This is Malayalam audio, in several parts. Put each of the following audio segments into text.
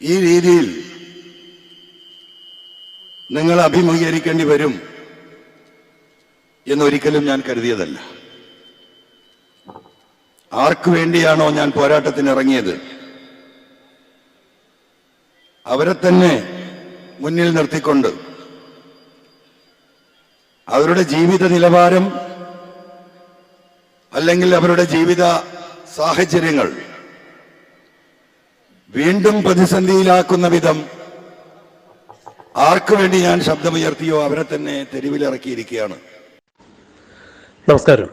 ഈ രീതിയിൽ നിങ്ങൾ അഭിമുഖീകരിക്കേണ്ടി വരും എന്നൊരിക്കലും ഞാൻ കരുതിയതല്ല. ആർക്കു വേണ്ടിയാണോ ഞാൻ പോരാട്ടത്തിന് ഇറങ്ങിയത്? അവരെ തന്നെ മുന്നിൽ നിർത്തിക്കൊണ്ട് അവരുടെ ജീവിത നിലവാരം അല്ലെങ്കിൽ അവരുടെ ജീവിത സാഹചര്യങ്ങൾ വീണ്ടും പ്രതിസന്ധിയിലാക്കുന്ന വിധം ആർക്കു വേണ്ടി ഞാൻ ശബ്ദമുയർത്തിയോ അവരെ തന്നെ തെരുവിലിറക്കിയിരിക്കുകയാണ്. നമസ്കാരം.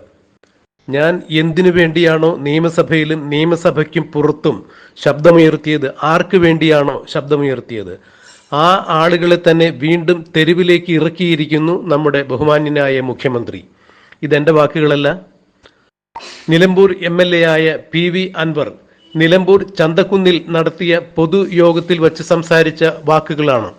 ഞാൻ എന്തിനു വേണ്ടിയാണോ നിയമസഭയിലും നിയമസഭയ്ക്കും പുറത്തും ശബ്ദമുയർത്തിയത്? ആർക്ക് വേണ്ടിയാണോ ശബ്ദമുയർത്തിയത്? ആ ആളുകളെ തന്നെ വീണ്ടും തെരുവിലേക്ക് ഇറക്കിയിരിക്കുന്നു നമ്മുടെ ബഹുമാന്യനായ മുഖ്യമന്ത്രി. ഇതെന്റെ വാക്കുകളല്ല. നിലമ്പൂർ എം എൽ എ ആയ പി വി അൻവർ നിലമ്പൂർ ചന്തക്കുന്നിൽ നടത്തിയ പൊതുയോഗത്തിൽ വച്ച് സംസാരിച്ച വാക്കുകളാണ്.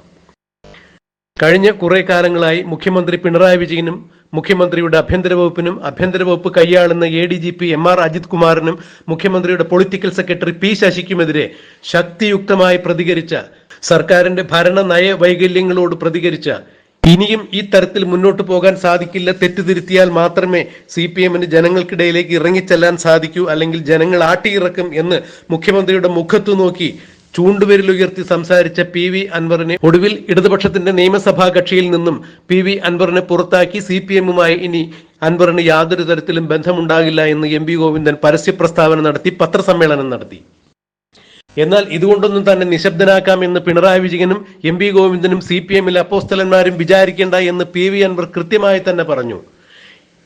കഴിഞ്ഞ കുറേ കാലങ്ങളായി മുഖ്യമന്ത്രി പിണറായി വിജയനും മുഖ്യമന്ത്രിയുടെ ആഭ്യന്തര വകുപ്പിനും ആഭ്യന്തര വകുപ്പ് കൈയാളുന്ന A D G P M R Ajith കുമാറിനും മുഖ്യമന്ത്രിയുടെ പൊളിറ്റിക്കൽ സെക്രട്ടറി പി ശശിക്കുമെതിരെ ശക്തിയുക്തമായി പ്രതികരിച്ച സർക്കാരിന്റെ ഭരണ നയ വൈകല്യങ്ങളോട് പ്രതികരിച്ച ഇനിയും ഈ തരത്തിൽ മുന്നോട്ട് പോകാൻ സാധിക്കില്ല. തെറ്റുതിരുത്തിയാൽ മാത്രമേ സി പി എമ്മിന് ജനങ്ങൾക്കിടയിലേക്ക് ഇറങ്ങിച്ചെല്ലാൻ സാധിക്കൂ അല്ലെങ്കിൽ ജനങ്ങൾ ആട്ടിയിറക്കും എന്ന് മുഖ്യമന്ത്രിയുടെ മുഖത്തു നോക്കി ചൂണ്ടുവിരലുയർത്തി സംസാരിച്ച പി വി അൻവറിനെ ഒടുവിൽ ഇടതുപക്ഷത്തിന്റെ നിയമസഭാ കക്ഷിയിൽ നിന്നും പി വി അൻവറിനെ പുറത്താക്കി സി പി എമ്മുമായി ഇനി അൻവറിന് യാതൊരു തരത്തിലും ബന്ധമുണ്ടാകില്ല എന്ന് എം ഗോവിന്ദൻ പരസ്യ പ്രസ്താവന നടത്തി പത്രസമ്മേളനം നടത്തി. എന്നാൽ ഇതുകൊണ്ടൊന്നും തന്നെ നിശബ്ദനാക്കാം എന്ന് പിണറായി വിജയനും എം പി ഗോവിന്ദനും സി പി എമ്മിലെ അപ്പോസ്തലന്മാരും വിചാരിക്കേണ്ട എന്ന് പി വി അൻവർ കൃത്യമായി തന്നെ പറഞ്ഞു.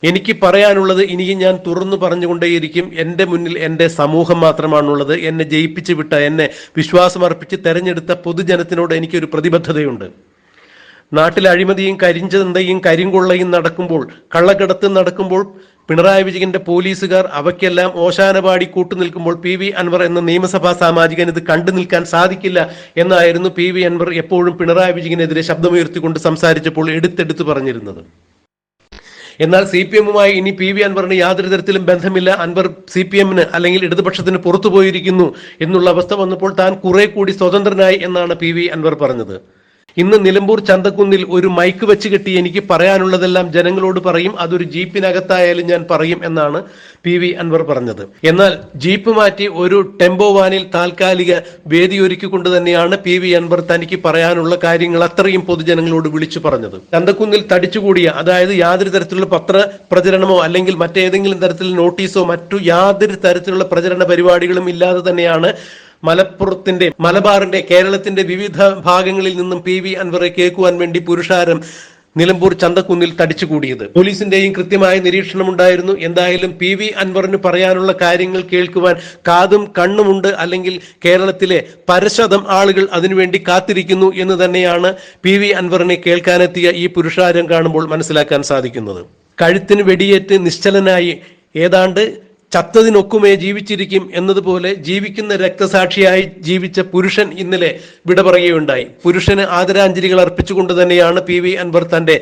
എനിക്ക് പറയാനുള്ളത് ഇനിയും ഞാൻ തുറന്നു പറഞ്ഞുകൊണ്ടേയിരിക്കും. എന്റെ മുന്നിൽ എന്റെ സമൂഹം മാത്രമാണുള്ളത്. എന്നെ ജയിപ്പിച്ചു വിട്ട എന്നെ വിശ്വാസമർപ്പിച്ച് തെരഞ്ഞെടുത്ത പൊതുജനത്തിനോട് എനിക്കൊരു പ്രതിബദ്ധതയുണ്ട്. നാട്ടിൽ അഴിമതിയും കരിഞ്ചന്തയും കരിങ്കൊള്ളയും നടക്കുമ്പോൾ കള്ളക്കടത്ത് നടക്കുമ്പോൾ പിണറായി വിജയന്റെ പോലീസുകാർ അവയ്ക്കെല്ലാം ഓശാനപാടി കൂട്ടുനിൽക്കുമ്പോൾ പി വി അൻവർ എന്ന നിയമസഭാ സാമാജികൻ ഇത് കണ്ടു നിൽക്കാൻ സാധിക്കില്ല എന്നായിരുന്നു പി വി അൻവർ എപ്പോഴും പിണറായി വിജയനെതിരെ ശബ്ദമുയർത്തിക്കൊണ്ട് സംസാരിച്ചപ്പോൾ എടുത്തെടുത്ത് പറഞ്ഞിരുന്നത്. എന്നാൽ സി പി എമ്മുമായി ഇനി പി വി അൻവറിന് യാതൊരു തരത്തിലും ബന്ധമില്ല. അൻവർ സി പി എമ്മിന് അല്ലെങ്കിൽ ഇടതുപക്ഷത്തിന് പുറത്തുപോയിരിക്കുന്നു എന്നുള്ള അവസ്ഥ വന്നപ്പോൾ താൻ കുറെ കൂടി സ്വതന്ത്രനായി എന്നാണ് പി വി അൻവർ പറഞ്ഞത്. ഇന്ന് നിലമ്പൂർ ചന്തക്കുന്നിൽ ഒരു മൈക്ക് വെച്ച് കെട്ടി എനിക്ക് പറയാനുള്ളതെല്ലാം ജനങ്ങളോട് പറയും. അതൊരു ജീപ്പിനകത്തായാലും ഞാൻ പറയും എന്നാണ് പി വി അൻവർ പറഞ്ഞത്. എന്നാൽ ജീപ്പ് മാറ്റി ഒരു ടെമ്പോ വാനിൽ താൽക്കാലിക വേദി ഒരുക്കിക്കൊണ്ട് തന്നെയാണ് പി വി അൻവർ തനിക്ക് പറയാനുള്ള കാര്യങ്ങൾ അത്രയും പൊതുജനങ്ങളോട് വിളിച്ചു പറഞ്ഞത്. ചന്തക്കുന്നിൽ തടിച്ചുകൂടിയ അതായത് യാതൊരു തരത്തിലുള്ള പത്ര പ്രചരണമോ അല്ലെങ്കിൽ മറ്റേതെങ്കിലും തരത്തിലുള്ള നോട്ടീസോ മറ്റു യാതൊരു തരത്തിലുള്ള പ്രചരണ പരിപാടികളും ഇല്ലാതെ തന്നെയാണ് മലപ്പുറത്തിന്റെ മലബാറിന്റെ കേരളത്തിന്റെ വിവിധ ഭാഗങ്ങളിൽ നിന്നും പി വി അൻവറെ കേൾക്കുവാൻ വേണ്ടി പുരുഷാരം നിലമ്പൂർ ചന്തക്കുന്നിൽ തടിച്ചുകൂടിയത്. പോലീസിന്റെയും കൃത്യമായ നിരീക്ഷണമുണ്ടായിരുന്നു. എന്തായാലും പി വി അൻവറിന് പറയാനുള്ള കാര്യങ്ങൾ കേൾക്കുവാൻ കാതും കണ്ണുമുണ്ട്. അല്ലെങ്കിൽ കേരളത്തിലെ പരശതം ആളുകൾ അതിനുവേണ്ടി കാത്തിരിക്കുന്നു എന്ന് തന്നെയാണ് പി വി അൻവറിനെ കേൾക്കാനെത്തിയ ഈ പുരുഷാരം കാണുമ്പോൾ മനസ്സിലാക്കാൻ സാധിക്കുന്നത്. കഴുത്തിന് വെടിയേറ്റ് നിശ്ചലനായി ഏതാണ്ട് ചത്തതിനൊക്കുമേ ജീവിച്ചിരിക്കും എന്നതുപോലെ ജീവിക്കുന്ന രക്തസാക്ഷിയായി ജീവിച്ച പുരുഷൻ ഇന്നലെ വിട പറയുകയുണ്ടായി പുരുഷന് ആദരാഞ്ജലികൾ അർപ്പിച്ചുകൊണ്ട് തന്നെയാണ് പി വി അൻവർ തന്റെ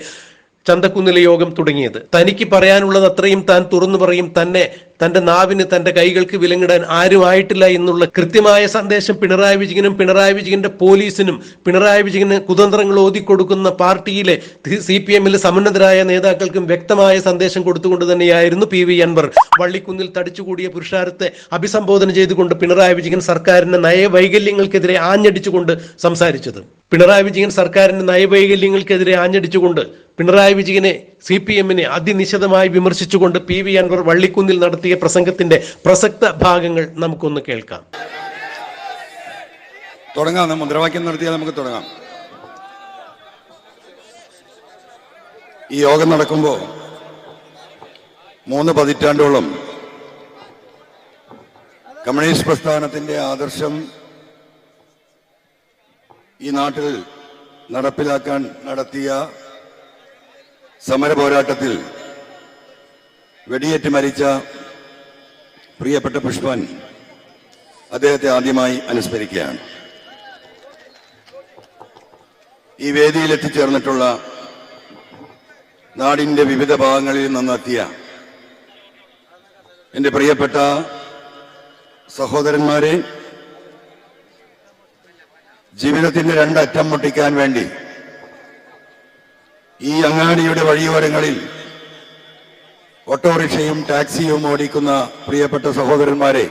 ചന്തക്കുന്നിലെ യോഗം തുടങ്ങിയത്. തനിക്ക് പറയാനുള്ളത് അത്രയും താൻ തുറന്നു പറയും തന്നെ തന്റെ നാവിന് തന്റെ കൈകൾക്ക് വിലങ്ങിടാൻ ആരുമായിട്ടില്ല എന്നുള്ള കൃത്യമായ സന്ദേശം പിണറായി വിജയനും പിണറായി വിജയന്റെ പോലീസിനും പിണറായി വിജയന് കുതന്ത്രങ്ങൾ ഓതിക്കൊടുക്കുന്ന പാർട്ടിയിലെ സി പി എമ്മിലെ സമുന്നതരായ നേതാക്കൾക്കും വ്യക്തമായ സന്ദേശം കൊടുത്തുകൊണ്ട് തന്നെയായിരുന്നു പി വി അൻവർ. വള്ളിക്കുന്നിൽ തടിച്ചുകൂടിയ പുരുഷാരത്തെ അഭിസംബോധന ചെയ്തുകൊണ്ട് പിണറായി വിജയൻ സർക്കാരിന്റെ നയവൈകല്യങ്ങൾക്കെതിരെ ആഞ്ഞടിച്ചുകൊണ്ട് സംസാരിച്ചത്. പിണറായി വിജയൻ സർക്കാരിന്റെ നയവൈകല്യങ്ങൾക്കെതിരെ ആഞ്ഞടിച്ചുകൊണ്ട് പിണറായി വിജയനെ സി പി എമ്മിനെ അതിനിശിതമായി വിമർശിച്ചുകൊണ്ട് പി വി അൻവർ വള്ളിക്കുന്നിൽ നടത്തിയ പ്രസംഗത്തിന്റെ പ്രസക്ത ഭാഗങ്ങൾ നമുക്കൊന്ന് കേൾക്കാം. തുടങ്ങാം മുദ്രാവാക്യം നടത്തിയാൽ നമുക്ക് തുടങ്ങാം. ഈ യോഗം നടക്കുമ്പോൾ മൂന്ന് പതിറ്റാണ്ടോളം കമ്മ്യൂണിസ്റ്റ് പ്രസ്ഥാനത്തിന്റെ ആദർശം ഈ നാട്ടിൽ നടപ്പിലാക്കാൻ നടത്തിയ സമര പോരാട്ടത്തിൽ വെടിയേറ്റ് മരിച്ച പ്രിയപ്പെട്ട പുഷ്പൻ അദ്ദേഹത്തെ ആദ്യമായി അനുസ്മരിക്കുകയാണ്. ഈ വേദിയിൽ എത്തിച്ചേർന്നിട്ടുള്ള നാടിന്റെ വിവിധ ഭാഗങ്ങളിൽ നിന്നെത്തിയ എന്റെ പ്രിയപ്പെട്ട സഹോദരന്മാരെ ജീവിതത്തിന്റെ രണ്ടറ്റം മുട്ടിക്കാൻ വേണ്ടി ഈ അങ്ങാടിയുടെ വഴിയോരങ്ങളിൽ ഓട്ടോറിക്ഷയും ടാക്സിയും ഓടിക്കുന്ന പ്രിയപ്പെട്ട സഹോദരന്മാരെ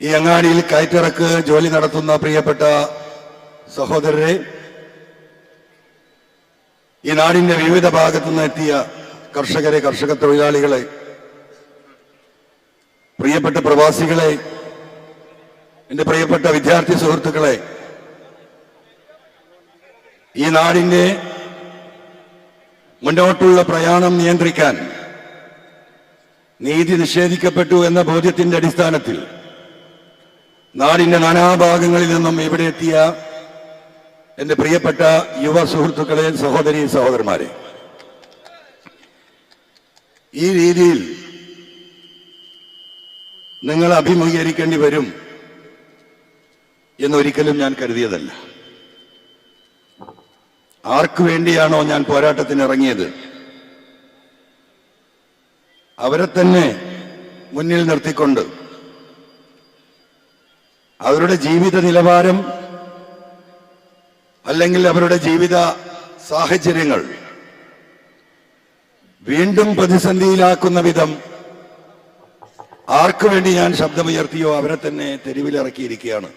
ഈ അങ്ങാടിയിൽ കയറ്റിറക്ക് ജോലി നടത്തുന്ന പ്രിയപ്പെട്ട സഹോദരരെ ഈ നാടിന്റെ വിവിധ ഭാഗത്തു നിന്നെത്തിയ കർഷകരെ കർഷക തൊഴിലാളികളെ പ്രിയപ്പെട്ട പ്രവാസികളെ എന്റെ പ്രിയപ്പെട്ട വിദ്യാർത്ഥി സുഹൃത്തുക്കളെ ഈ നാടിന്റെ മുന്നോട്ടുള്ള പ്രയാണം നിയന്ത്രിക്കാൻ നീതി നിഷേധിക്കപ്പെട്ടു എന്ന ബോധ്യത്തിന്റെ അടിസ്ഥാനത്തിൽ നാടിന്റെ നാനാഭാഗങ്ങളിൽ നിന്നും ഇവിടെ എത്തിയ എന്റെ പ്രിയപ്പെട്ട യുവ സുഹൃത്തുക്കളെ സഹോദരി സഹോദരന്മാരെ. ഈ രീതിയിൽ നിങ്ങൾ അഭിമുഖീകരിക്കേണ്ടി വരും എന്നൊരിക്കലും ഞാൻ കരുതിയതല്ല. ആർക്കു വേണ്ടിയാണോ ഞാൻ പോരാട്ടത്തിന് ഇറങ്ങിയത്? അവരെ തന്നെ മുന്നിൽ നിർത്തിക്കൊണ്ട് അവരുടെ ജീവിത നിലവാരം അല്ലെങ്കിൽ അവരുടെ ജീവിത സാഹചര്യങ്ങൾ വീണ്ടും പ്രതിസന്ധിയിലാക്കുന്ന വിധം ആർക്കു വേണ്ടി ഞാൻ ശബ്ദമുയർത്തിയോ അവരെ തന്നെ തെരുവിലിറക്കിയിരിക്കുകയാണ്.